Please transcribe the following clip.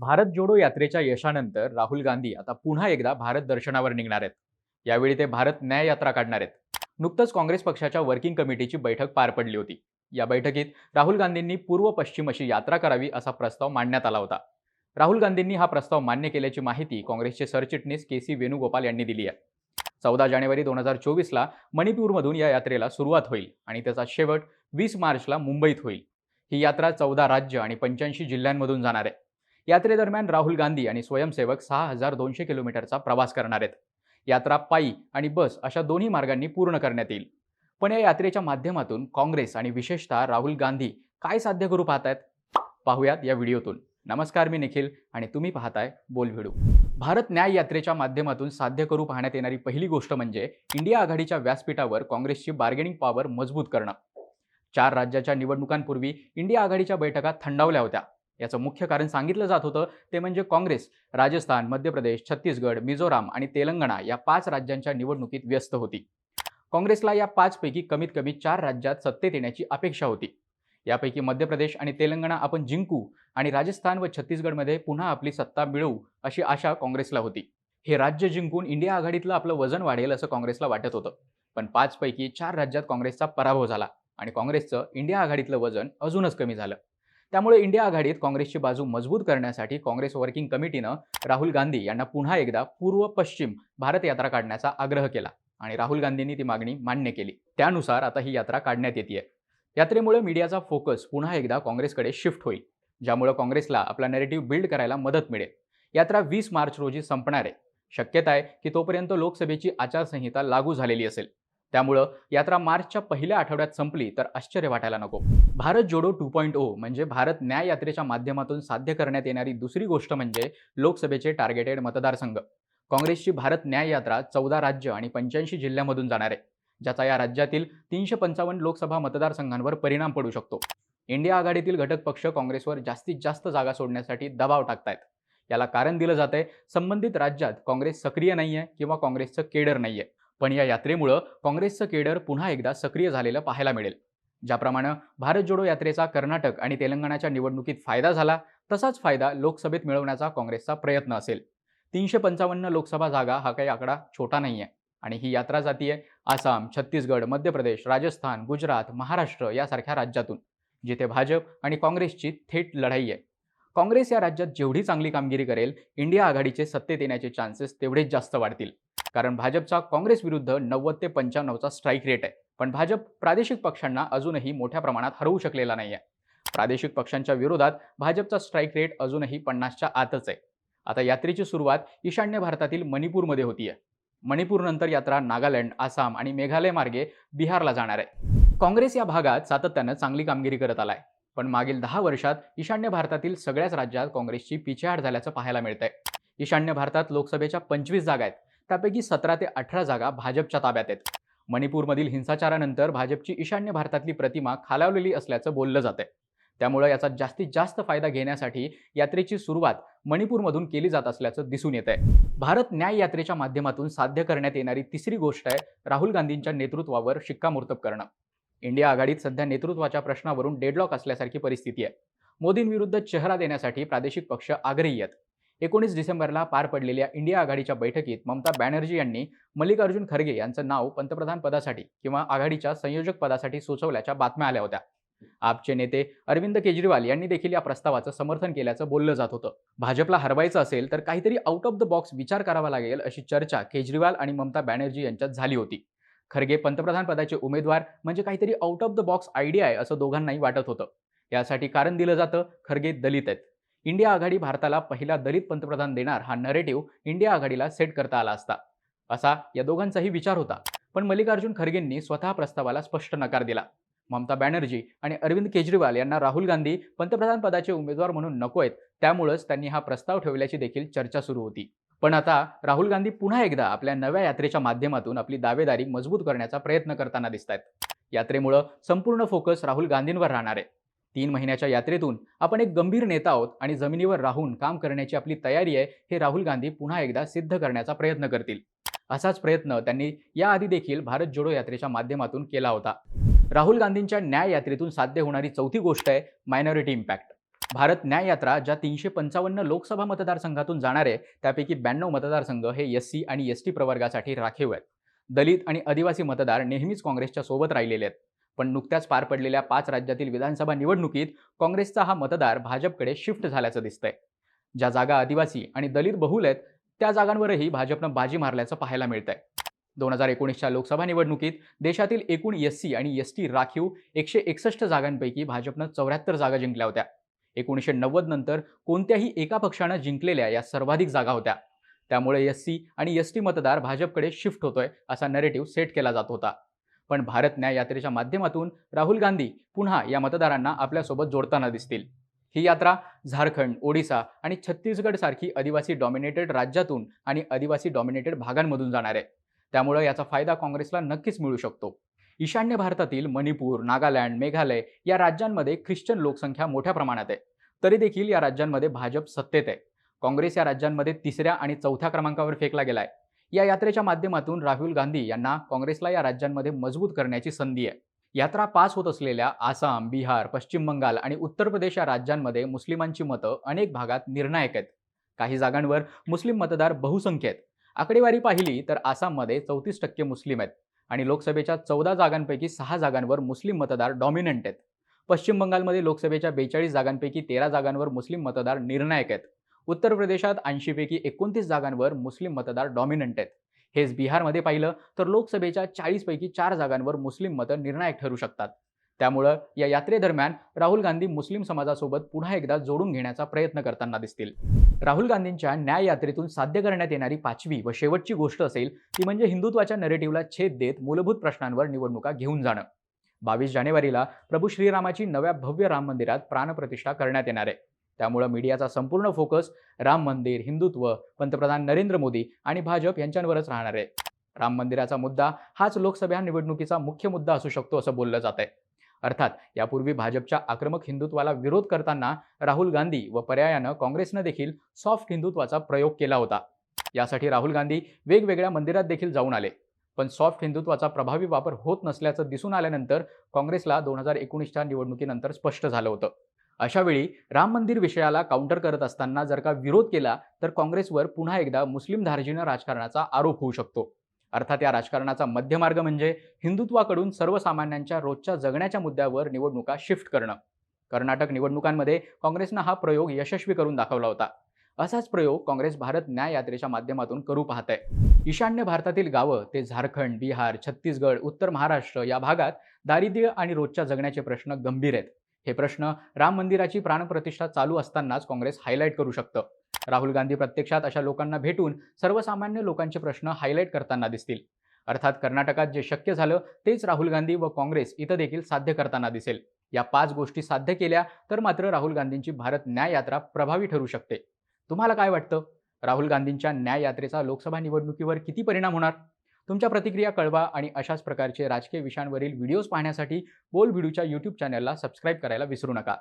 भारत जोडो यात्रेच्या यशानंतर राहुल गांधी आता पुन्हा एकदा भारत दर्शनावर निघणार आहेत. यावेळी ते भारत न्याय यात्रा काढणार आहेत. नुकतंच काँग्रेस पक्षाच्या वर्किंग कमिटीची बैठक पार पडली होती. या बैठकीत राहुल गांधींनी पूर्व पश्चिम अशी यात्रा करावी असा प्रस्ताव मांडण्यात आला होता. राहुल गांधींनी हा प्रस्ताव मान्य केल्याची माहिती काँग्रेसचे सरचिटणीस के सी वेणुगोपाल यांनी दिली आहे. चौदा जानेवारी दोन हजार चोवीसला मणिपूरमधून या यात्रेला सुरुवात होईल आणि त्याचा शेवट वीस मार्चला मुंबईत होईल. ही यात्रा चौदा राज्य आणि पंच्याऐंशी जिल्ह्यांमधून जाणार आहे. यात्रेदरम्यान राहुल गांधी आणि स्वयंसेवक सहा हजार दोनशे किलोमीटरचा प्रवास करणार आहेत. यात्रा पायी आणि बस अशा दोन्ही मार्गांनी पूर्ण करण्यात येईल. पण या यात्रेच्या माध्यमातून काँग्रेस आणि विशेषतः राहुल गांधी काय साध्य करू पाहतायत? पाहूयात या व्हिडिओतून. नमस्कार मी निखिल आणि तुम्ही पाहताय बोल भिडू भारत न्याय यात्रेच्या माध्यमातून साध्य करू पाहण्यात येणारी पहिली गोष्ट म्हणजे इंडिया आघाडीच्या व्यासपीठावर काँग्रेसची बार्गेनिंग पॉवर मजबूत करणं. चार राज्याच्या निवडणुकांपूर्वी इंडिया आघाडीच्या बैठका थंडावल्या होत्या. याचं मुख्य कारण सांगितलं जात होतं ते म्हणजे काँग्रेस राजस्थान मध्य प्रदेश छत्तीसगड मिझोराम आणि तेलंगणा या पाच राज्यांच्या निवडणुकीत व्यस्त होती. काँग्रेसला या पाचपैकी कमीत कमी चार राज्यात सत्तेत येण्याची अपेक्षा होती. यापैकी मध्य प्रदेश आणि तेलंगणा आपण जिंकू आणि राजस्थान व छत्तीसगडमध्ये पुन्हा आपली सत्ता मिळवू अशी आशा काँग्रेसला होती. हे राज्य जिंकून इंडिया आघाडीतलं आपलं वजन वाढेल असं काँग्रेसला वाटत होतं. पण पाचपैकी चार राज्यात काँग्रेसचा पराभव झाला आणि काँग्रेसचं इंडिया आघाडीतलं वजन अजूनच कमी झालं. त्यामुळे इंडिया आघाडीत काँग्रेसची बाजू मजबूत करण्यासाठी काँग्रेस वर्किंग कमिटीनं राहुल गांधी यांना पुन्हा एकदा पूर्व पश्चिम भारत यात्रा काढण्याचा आग्रह केला आणि राहुल गांधींनी ती मागणी मान्य केली. त्यानुसार आता ही यात्रा काढण्यात येते यात्रेमुळे मीडियाचा फोकस पुन्हा एकदा काँग्रेसकडे शिफ्ट होईल ज्यामुळे काँग्रेसला आपला नेरेटिव्ह बिल्ड करायला मदत मिळेल. यात्रा वीस मार्च रोजी संपणार आहे. शक्यता आहे की तोपर्यंत लोकसभेची आचारसंहिता लागू झालेली असेल. त्यामुळं यात्रा मार्चच्या पहिल्या आठवड्यात संपली तर आश्चर्य वाटायला नको. Bharat Jodo two point O म्हणजे भारत न्याय यात्रेच्या माध्यमातून साध्य करण्यात येणारी दुसरी गोष्ट म्हणजे लोकसभेचे टार्गेटेड मतदारसंघ. काँग्रेसची भारत न्याय यात्रा चौदा राज्य आणि पंच्याऐंशी जिल्ह्यामधून जाणार आहे ज्याचा या राज्यातील तीनशे पंचावन्न लोकसभा मतदारसंघांवर परिणाम पडू शकतो. इंडिया आघाडीतील घटक पक्ष काँग्रेसवर जास्तीत जास्त जागा सोडण्यासाठी दबाव टाकतायत. याला कारण दिलं जात आहे संबंधित राज्यात काँग्रेस सक्रिय नाही आहे किंवा काँग्रेसचं केडर नाही आहे पण या यात्रेमुळं काँग्रेसचं केडर पुन्हा एकदा सक्रिय झालेलं पाहायला मिळेल. ज्याप्रमाणे भारत जोडो यात्रेचा कर्नाटक आणि तेलंगणाच्या निवडणुकीत फायदा झाला तसाच फायदा लोकसभेत मिळवण्याचा काँग्रेसचा प्रयत्न असेल. तीनशे पंचावन्न लोकसभा जागा हा काही आकडा छोटा नाही आहे आणि ही यात्रा जातीय आसाम छत्तीसगड मध्य प्रदेश राजस्थान गुजरात महाराष्ट्र यासारख्या राज्यातून जिथे भाजप आणि काँग्रेसची थेट लढाई आहे. काँग्रेस या राज्यात जेवढी चांगली कामगिरी करेल इंडिया आघाडीचे सत्तेत येण्याचे चान्सेस तेवढेच जास्त वाढतील. कारण भाजपचा काँग्रेस विरुद्ध नव्वद ते पंच्याण्णवचा स्ट्राईक रेट आहे. पण भाजप प्रादेशिक पक्षांना अजूनही मोठ्या प्रमाणात हरवू शकलेला नाही आहे प्रादेशिक पक्षांच्या विरोधात भाजपचा स्ट्राईक रेट अजूनही पन्नासच्या आतच आहे. आता यात्रेची सुरुवात ईशान्य भारतातील मणिपूरमध्ये होतीये. मणिपूरनंतर यात्रा नागालँड आसाम आणि मेघालय मार्गे बिहारला जाणार आहे. काँग्रेस या भागात सातत्यानं चांगली कामगिरी करत आलाय. पण मागील दहा वर्षात ईशान्य भारतातील सगळ्याच राज्यात काँग्रेसची पिछेहाट झाल्याचं पाहायला मिळतंय. ईशान्य भारतात लोकसभेच्या पंचवीस जागा आहेत. त्यापैकी सतरा ते अठरा जागा भाजपच्या ताब्यात आहेत. मणिपूरमधील हिंसाचारानंतर भाजपची ईशान्य भारतातली प्रतिमा खालावलेली असल्याचं बोललं जातंय. त्यामुळं याचा जास्तीत जास्त फायदा घेण्यासाठी यात्रेची सुरुवात मणिपूरमधून केली जात असल्याचं दिसून येत आहे भारत न्याय यात्रेच्या माध्यमातून साध्य करण्यात येणारी तिसरी गोष्ट आहे राहुल गांधींच्या नेतृत्वावर शिक्कामोर्तब करणं. इंडिया आघाडीत सध्या नेतृत्वाच्या प्रश्नावरून डेडलॉक असल्यासारखी परिस्थिती आहे. मोदींविरुद्ध चेहरा देण्यासाठी प्रादेशिक पक्ष आग्रही आहेत. एकोणीस डिसेंबरला पार पडलेल्या इंडिया आघाडीच्या बैठकीत ममता बॅनर्जी यांनी मल्लिकार्जुन खरगे यांचं नाव पंतप्रधान पदासाठी किंवा आघाडीच्या संयोजक पदासाठी सुचवल्याच्या बातम्या आल्या होत्या. आपचे नेते अरविंद केजरीवाल यांनी देखील या प्रस्तावाचं समर्थन केल्याचं बोललं जात होतं. भाजपला हरवायचं असेल तर काहीतरी आउट ऑफ द बॉक्स विचार करावा लागेल अशी चर्चा केजरीवाल आणि ममता बॅनर्जी यांच्यात झाली होती. खरगे पंतप्रधान पदाचे उमेदवार म्हणजे काहीतरी out of the box idea आहे असं दोघांनाही वाटत होतं. यासाठी कारण दिलं जातं खरगे दलित आहेत. इंडिया आघाडी भारताला पहिला दलित पंतप्रधान देणार हा नरेटिव्ह इंडिया आघाडीला सेट करता आला असता. असा या दोघांचाही विचार होता. पण मल्लिकार्जुन खरगेंनी स्वतः प्रस्तावाला स्पष्ट नकार दिला. ममता बॅनर्जी आणि अरविंद केजरीवाल यांना राहुल गांधी पंतप्रधान पदाचे उमेदवार म्हणून नको आहेत. त्यामुळंच त्यांनी हा प्रस्ताव ठेवल्याची देखील चर्चा सुरू होती. पण आता राहुल गांधी पुन्हा एकदा आपल्या नव्या यात्रेच्या माध्यमातून आपली दावेदारी मजबूत करण्याचा प्रयत्न करताना दिसत आहेत यात्रेमुळं संपूर्ण फोकस राहुल गांधींवर राहणार आहे. तीन महिन्याच्या यात्रेतून आपण एक गंभीर नेता आहोत आणि जमिनीवर राहून काम करण्याची आपली तयारी आहे हे राहुल गांधी पुन्हा एकदा सिद्ध करण्याचा प्रयत्न करतील. असाच प्रयत्न त्यांनी याआधी देखील भारत जोडो यात्रेच्या माध्यमातून केला होता. राहुल गांधींच्या न्याय यात्रेतून साध्य होणारी चौथी गोष्ट आहे मायनॉरिटी इम्पॅक्ट भारत न्याय यात्रा ज्या तीनशे पंचावन्न लोकसभा मतदारसंघातून जाणार आहे त्यापैकी ब्याण्णव मतदारसंघ हे एस सी आणि एस टी प्रवर्गासाठी राखीव आहेत. दलित आणि आदिवासी मतदार नेहमीच काँग्रेसच्या सोबत राहिलेले आहेत. पण नुकत्याच पार पडलेल्या पाच राज्यातील विधानसभा निवडणुकीत काँग्रेसचा हा मतदार भाजपकडे शिफ्ट झाल्याचं दिसतंय. ज्या जागा आदिवासी आणि दलित बहुल आहेत त्या जागांवरही भाजपनं बाजी मारल्याचं पाहायला मिळतंय. दोन हजार एकोणीसच्या लोकसभा निवडणुकीत देशातील एकूण एस सी आणि एस टी राखीव एकशे एकसष्ट जागांपैकी भाजपनं चौऱ्याहत्तर जागा जिंकल्या होत्या. एकोणीसशे नव्वद नंतर कोणत्याही एका पक्षानं जिंकलेल्या या सर्वाधिक जागा होत्या. त्यामुळे एस सी आणि एस टी मतदार भाजपकडे शिफ्ट होतोय असा नरेटिव्ह सेट केला जात होता. पण भारत न्याय यात्रेच्या माध्यमातून राहुल गांधी पुन्हा या मतदारांना आपल्यासोबत जोडताना दिसतील. ही यात्रा झारखंड ओडिसा आणि छत्तीसगड सारखी आदिवासी डॉमिनेटेड राज्यातून आणि आदिवासी डॉमिनेटेड भागांमधून जाणार आहे. त्यामुळे याचा फायदा काँग्रेसला नक्कीच मिळू शकतो. ईशान्य भारतातील मणिपूर नागालँड मेघालय या राज्यांमध्ये ख्रिश्चन लोकसंख्या मोठ्या प्रमाणात आहे. तरी देखील या राज्यांमध्ये भाजप सत्तेत आहे. काँग्रेस या राज्यांमध्ये तिसऱ्या आणि चौथ्या क्रमांकावर फेकला गेलाय. या यात्रेच्या माध्यमातून राहुल गांधी यांना काँग्रेसला या राज्यांमध्ये मजबूत करण्याची संधी आहे. यात्रा पास होत असलेल्या आसाम बिहार पश्चिम बंगाल आणि उत्तर प्रदेश या राज्यांमध्ये मुस्लिमांची मतं अनेक भागात निर्णायक आहेत. काही जागांवर मुस्लिम मतदार बहुसंख्य आहेत. आकडेवारी पाहिली तर आसाममध्ये चौतीस टक्के मुस्लिम आहेत आणि लोकसभेच्या चौदा जागांपैकी सहा जागांवर मुस्लिम मतदार डॉमिनंट आहेत. पश्चिम बंगालमध्ये लोकसभेच्या बेचाळीस जागांपैकी तेरा जागांवर मुस्लिम मतदार निर्णायक आहेत. उत्तर प्रदेशात ऐंशीपैकी एकोणतीस जागांवर मुस्लिम मतदार डॉमिनंट आहेत. हेच बिहारमध्ये पाहिलं तर लोकसभेच्या चाळीसपैकी चार जागांवर मुस्लिम मतं निर्णायक ठरू शकतात. त्यामुळं या यात्रेदरम्यान राहुल गांधी मुस्लिम समाजासोबत पुन्हा एकदा जोडून घेण्याचा प्रयत्न करताना दिसतील. राहुल गांधींच्या न्याय यात्रेतून साध्य करण्यात येणारी पाचवी व शेवटची गोष्ट असेल ती म्हणजे हिंदुत्वाच्या नरेटिव्हला छेद देत मूलभूत प्रश्नांवर निवडणुका घेऊन जाणं. बावीस जानेवारीला प्रभू श्रीरामाची नव्या भव्य राम मंदिरात प्राणप्रतिष्ठा करण्यात येणार आहे. त्यामुळं मीडियाचा संपूर्ण फोकस राम मंदिर हिंदुत्व पंतप्रधान नरेंद्र मोदी आणि भाजप यांच्यावरच राहणार आहे. राम मंदिराचा मुद्दा हाच लोकसभा निवडणुकीचा मुख्य मुद्दा असू शकतो असं बोललं जात आहे अर्थात यापूर्वी भाजपच्या आक्रमक हिंदुत्वाला विरोध करताना राहुल गांधी व पर्यायानं काँग्रेसनं देखील सॉफ्ट हिंदुत्वाचा प्रयोग केला होता. यासाठी राहुल गांधी वेगवेगळ्या मंदिरात देखील जाऊन आले. पण सॉफ्ट हिंदुत्वाचा प्रभावी वापर होत नसल्याचं दिसून आल्यानंतर काँग्रेसला दोन हजार एकोणीसच्या निवडणुकीनंतर स्पष्ट झालं होतं. अशावेळी राम मंदिर विषयाला काउंटर करत असताना जर का विरोध केला तर काँग्रेसवर पुन्हा एकदा मुस्लिम धार्जिण्य राजकारणाचा आरोप होऊ शकतो. अर्थात या राजकारणाचा मध्यमार्ग म्हणजे हिंदुत्वाकडून सर्वसामान्यांच्या रोजच्या जगण्याच्या मुद्द्यावर निवडणुका शिफ्ट करणं. कर्नाटक निवडणुकांमध्ये काँग्रेसनं हा प्रयोग यशस्वी करून दाखवला होता. असाच प्रयोग काँग्रेस भारत न्याय यात्रेच्या माध्यमातून करू पाहत आहे ईशान्य भारतातील गावं ते झारखंड बिहार छत्तीसगड उत्तर महाराष्ट्र या भागात दारिद्र्य आणि रोजच्या जगण्याचे प्रश्न गंभीर आहेत. हे प्रश्न राम मंदिराची प्राणप्रतिष्ठा चालू असतानाच काँग्रेस हायलाईट करू शकतं. राहुल गांधी प्रत्यक्षात अशा लोकांना भेटून सर्वसामान्य लोकांचे प्रश्न हायलाईट करताना दिसतील. अर्थात कर्नाटकात जे शक्य झालं तेच राहुल गांधी व काँग्रेस इथं देखील साध्य करताना दिसेल. या पाच गोष्टी साध्य केल्या तर मात्र राहुल गांधींची भारत न्याय यात्रा प्रभावी ठरू शकते. तुम्हाला काय वाटतं? राहुल गांधींच्या न्याय यात्रेचा लोकसभा निवडणुकीवर किती परिणाम होणार? तुमच्या प्रतिक्रिया कळवा आणि अशाच प्रकारचे राजकीय विषयांवरील व्हिडिओज पाहण्यासाठी बोल व्हिडिओच्या यूट्यूब चॅनलला सबस्क्राईब करायला विसरू नका.